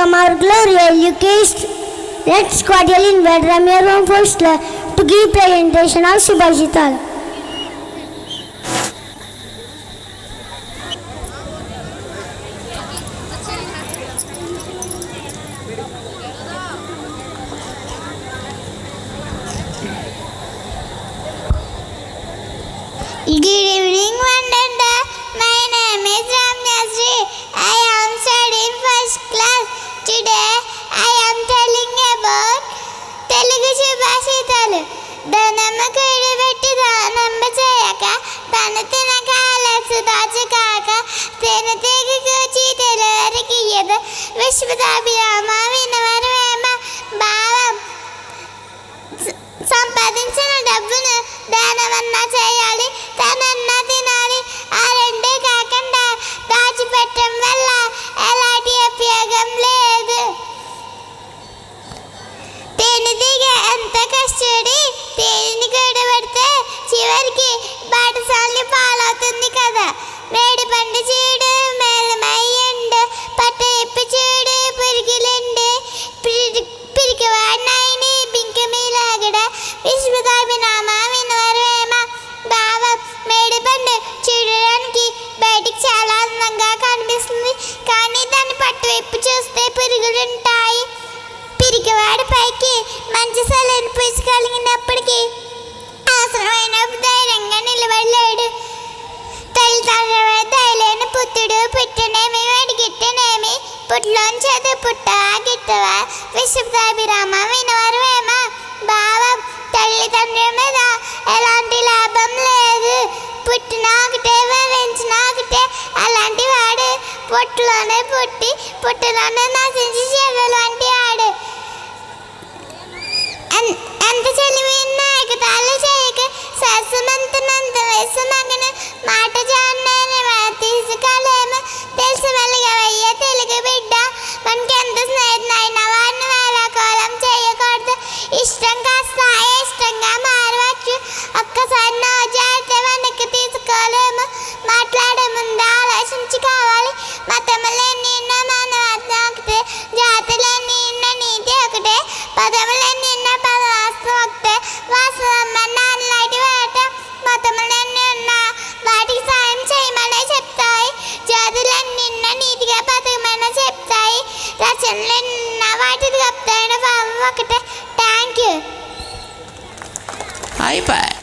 From our Gloria Eucharist next quarterly in Vedramya Room Forstler to give presentation of Subhajital. Good evening. ధనము కూడబెట్టి దానమ్మ చేయక తను తినక అలసు దాచుకాక తేనె తీగ కూచి తెలవరికి ఎద విశ్వదాభిరామ వినవరమేమ భావం సంపాదించిన డబ్బును దానమన్నా చేయాలి తనన్నా తినాలి ఆ రెండే కాకుండా దాచిపెట్టడం వల్ల ఎలాంటి ఉపయోగం లేదు తేనె తీగ ఎంత కష్టపడి తేనెని కూడబెడితే చివరికి బాటసాలని పాలవుతుంది కదా వేడి పండు చూడు మేలమయ్యండు పట్ట ఎప్పి చూడు పురిగిలండు పిరికి వాడినాయని అడిగిట్టనేమి పుట్లోని చదువు పుట్టవా గిట్టవా విశ్వదాభిరామ వినవరమేమ భావం తల్లిదండ్రుల మీద ఎలాంటి లాభం లేదు. పుట్టిన ఒకటే వివరించిన ఒకటే అలాంటి వాడు. పుట్టులోనే పుట్టి పుట్టులోనే నశించి చెవులు వంటి వాడు. ఎన్- ఎంత చలివి ఎగతాళి చేయక సరసమంతనంత వయసు మగన మాట మనకి ఎంత స్నేహితునైన వారిని వేళాకోళం చేయకూడదు. ఇష్టం కాస్త ఇష్టంగా మారవచ్చు. ఒక్కసారి నా జాగ్రత్త వెనక్కి తీసుకోలేము. మాట్లాడే ముందు ఆలోచించి కావాలి. మతములన్నీ మానవత్వం ఒకటే జాతులన్నీ నీతి ఒకటే. పదములన్నీ పదవాస్తవం ఒకటే. వాస్తవం నాన్నలాంటి వేట. మతములన్నీ రచనలన్న వాటికి చెప్తాయని భావం ఒకటే థ్యాంక్ యూ అయిపోయి